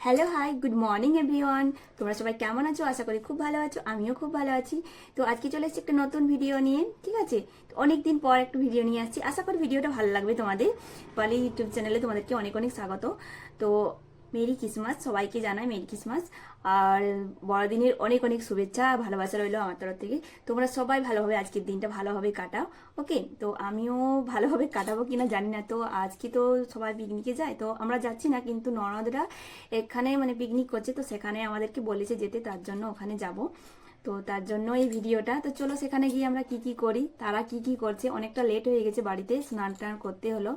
Hello hi good morning everyone তোমরা সবাই কেমন আছো? আশা করি খুব ভালো আছো, আমিও খুব ভালো আছি। তো আজকে চলে এসেছি একটা নতুন ভিডিও নিয়ে, ঠিক আছে? অনেক দিন পর একটা ভিডিও নিয়ে আসছি। আশা করি ভিডিওটা ভালো লাগবে তোমাদের। পালি ইউটিউব চ্যানেলে তোমাদেরকে অনেক অনেক স্বাগত। তো মেরি ক্রিসমাস সবাইকে জানাই মেরি ক্রিসমাস আর বড়দিনের অনেক অনেক শুভেচ্ছা ভালোবাসা রইল আমার তরফ থেকে। তোমরা সবাই ভালোভাবে আজকের দিনটা ভালোভাবে কাটাও ওকে তো আমিও ভালোভাবে কাটাবো কিনা জানি না। তো আজকে তো সবাই পিকনিকে যায়, তো আমরা যাচ্ছি না, কিন্তু ননদরা এখানে মানে পিকনিক করছে, তো সেখানে আমাদেরকে বলেছে যেতে, তার জন্য ওখানে যাব। তো তার জন্য এই ভিডিওটা, তো চলো সেখানে গিয়ে আমরা কি কি করি, তারা কি কি করছে, অনেকটা লেট হয়ে গেছে বাড়িতে স্নান টান করতে হলো।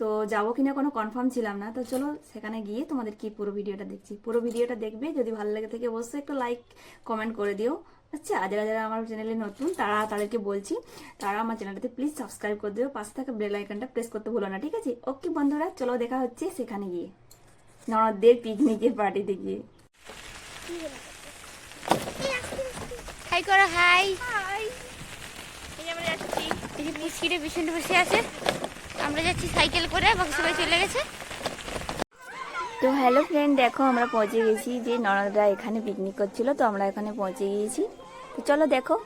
তো যাব কিনা কোনো কনফার্ম ছিলাম না। তো চলো সেখানে গিয়ে তোমাদের কি পুরো ভিডিওটা দেখছি। পুরো ভিডিওটা দেখবে যদি ভালো লাগে থাকে অবশ্যই একটু লাইক কমেন্ট করে দিও। আচ্ছা যারা যারা আমার চ্যানেলে নতুন তারা তাদেরকে বলছি তারা আমার চ্যানেলটাতে প্লিজ সাবস্ক্রাইব করে দিও। পাশে থাকা বেল আইকনটা প্রেস করতে ভুলো না ঠিক আছে? ওকে বন্ধুরা চলো দেখা হচ্ছে সেখানে গিয়ে। ননদদের পিকনিকের পার্টিতে গিয়ে। হাই করো হাই হাই এই আমরা যাচ্ছি। এই যে পুচকিটা পিছনে বসে আছে। আমরা যাচ্ছি সাইকেল করে, বাকি সবাই চলে গেছে। তো হ্যালো ফ্রেন্ড দেখো আমরা পৌঁছে গেছি যে ননদরা এখানে পিকনিক করছিল, তো আমরা এখানে পৌঁছে গিয়েছি। তো চলো দেখো।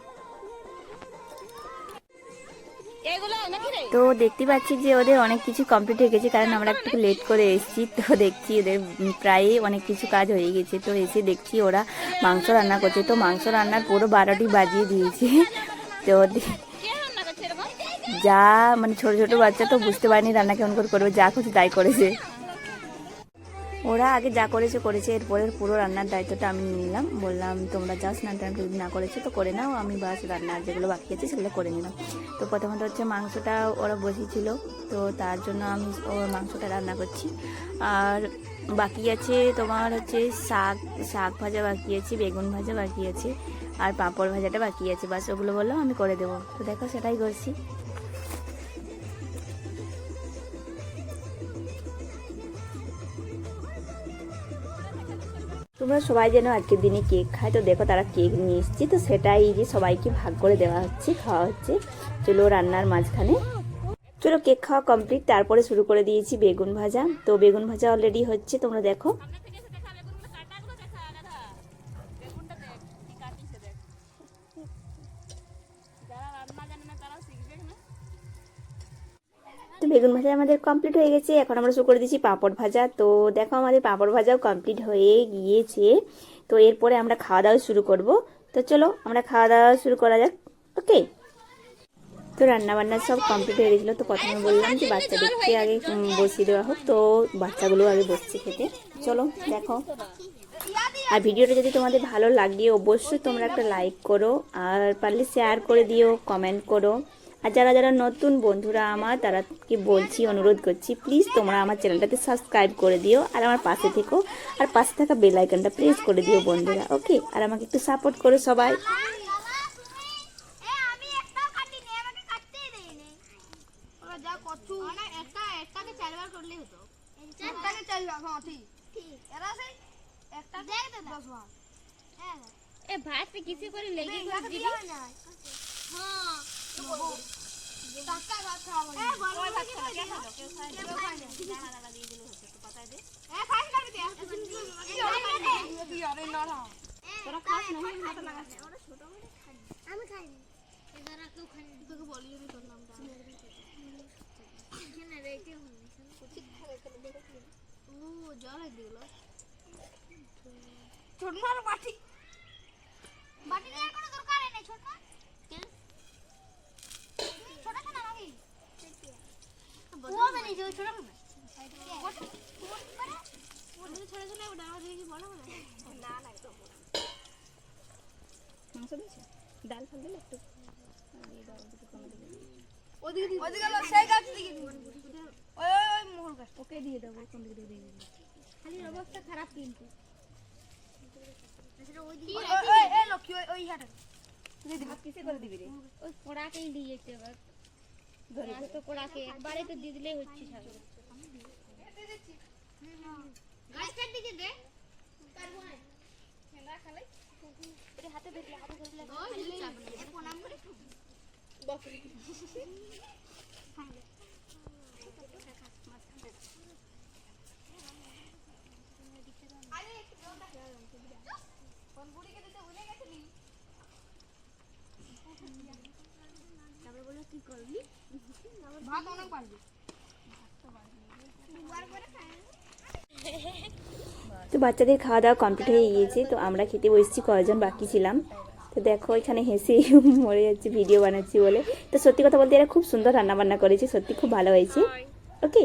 তো দেখতে পাচ্ছি যে ওদের অনেক কিছু কমপ্লিট হয়ে গেছে, কারণ আমরা একটু লেট করে এসেছি। তো দেখছি ওদের প্রায় অনেক কিছু কাজ হয়ে গেছে। তো এসে দেখছি ওরা মাংস রান্না করছে। তো মাংস রান্নার পুরো বারোটি বাজিয়ে দিয়েছে। তো যা মানে ছোট ছোট বাচ্চা তো বুঝতে পারেনি রান্না কেমন করে করবে, যা খুশি তাই করেছে। ওরা আগে যা করেছে করেছে এরপরের পুরো রান্নার দায়িত্বটা আমি নিলাম। বললাম, তোমরা যা স্নান টান যদি না করেছ তো করে নাও, আমি বাস রান্নার যেগুলো বাকি আছে সেগুলো করে নিলাম। তো প্রথমত হচ্ছে মাংসটা ওরা বসিয়েছিল, তো তার জন্য আমি ও মাংসটা রান্না করছি। আর বাকি আছে তোমার হচ্ছে শাক শাক ভাজা বাকি আছে, বেগুন ভাজা বাকি আছে, আর পাঁপড় ভাজাটা বাকি আছে। বাস ওগুলো বললাম, আমি করে দেবো। তো দেখো সেটাই করছি। তোমরা সবাই যেন আজকের দিনে কেক খায়। তো দেখো তারা কেক নিয়ে এসেছি। তো সেটাই যে সবাইকে ভাগ করে দেওয়া হচ্ছে, খাওয়া হচ্ছে। চলো রান্নার মাঝখানে। চলো কেক খাওয়া কমপ্লিট তারপরে শুরু করে দিয়েছি বেগুন ভাজা। তো বেগুন ভাজা অলরেডি হচ্ছে, তোমরা দেখো। তো বেগুন ভাজা আমাদের কমপ্লিট হয়ে গেছে। এখন আমরা শুরু করে দিচ্ছি পাঁপড় ভাজা। তো দেখো আমাদের পাঁপড় ভাজাও কমপ্লিট হয়ে গিয়েছে। তো এরপরে আমরা খাওয়া দাওয়া শুরু করব। তো চলো আমরা খাওয়া দাওয়া শুরু করা যাক। ওকে? তো রান্না বান্না সব কমপ্লিট হয়ে গেছিল। তো প্রথমে বললাম যে বাচ্চাদেরকে আগে বসিয়ে দেওয়া হোক। তো বাচ্চাগুলো আগে বসছে খেতে। চলো দেখো। আর ভিডিওটা যদি তোমাদের ভালো লাগে, অবশ্যই তোমরা একটা লাইক করো। আর পারলে শেয়ার করে দিও কমেন্ট করো। আর যারা যারা নতুন বন্ধুরা আমার তারাকে বলছি অনুরোধ করছি প্লিজ তোমরা আমার চ্যানেলটাতে সাবস্ক্রাইব করে দিও আর আমার পাশে থেকো। আর পাশে থাকা বেল আইকনটা প্রেস করে দিও বন্ধুরা ওকে আর আমাকে একটু সাপোর্ট করো সবাই। আমি একটাও কাটিনি আমাকে কাটতেই দেয়নি ওরা যা করছু না একটা একটাকে চারবার করলেই হতো একটাকে চারবার হ্যাঁ ঠিক এরা সেই একটা দেখ দাদা দশ বার এ ভাত পে কিসে করে লেগে করে দিবি হ্যাঁ ও জল দিল ছোট মার বাটি কোনো দরকার নেই ছোট মা কেন ছোট ছোট নাকি ও মানে যে ছোট খাবে ছোট ছোট ওটা আমাদের কি বড় হবে না না তো মাংস দিয়েছ ডাল ফাল দিলে একটু ওদিকে ওদিকে সেই গাছ দিকে। ওই ওই ওই মোহর গাছ। ওকে দিয়ে দেবো কোন দিকে দিয়ে দেবো। খালি অবস্থা খারাপ কিন্তু। ওই ওই লক্ষ্মী ওই ওই হাটে। কিসে করে দিবি রে? ওই কোড়াকেই দিয়েছে এবার। আজ তো কোড়াকে একবারে তো দিয়ে দিলেই হচ্ছে সব। গাছ কাট দিকে দে। পারব না ঠান্ডা খালে হাতে ধরলে হাতে ধরলে এ প্রণাম করে। ভাত অনেক পারবি তো বাচ্চাদের খাওয়া দাওয়া কমপ্লিট হয়ে গিয়েছে তো আমরা খেতে বসেছি কয়েকজন বাকি ছিলাম। তো দেখো এখানে হেসে মরে যাচ্ছে ভিডিও বানাচ্ছি বলে। তো সত্যি কথা বলতে এরা খুব সুন্দর রান্নাবান্না করেছে সত্যি খুব ভালো হয়েছে। ওকে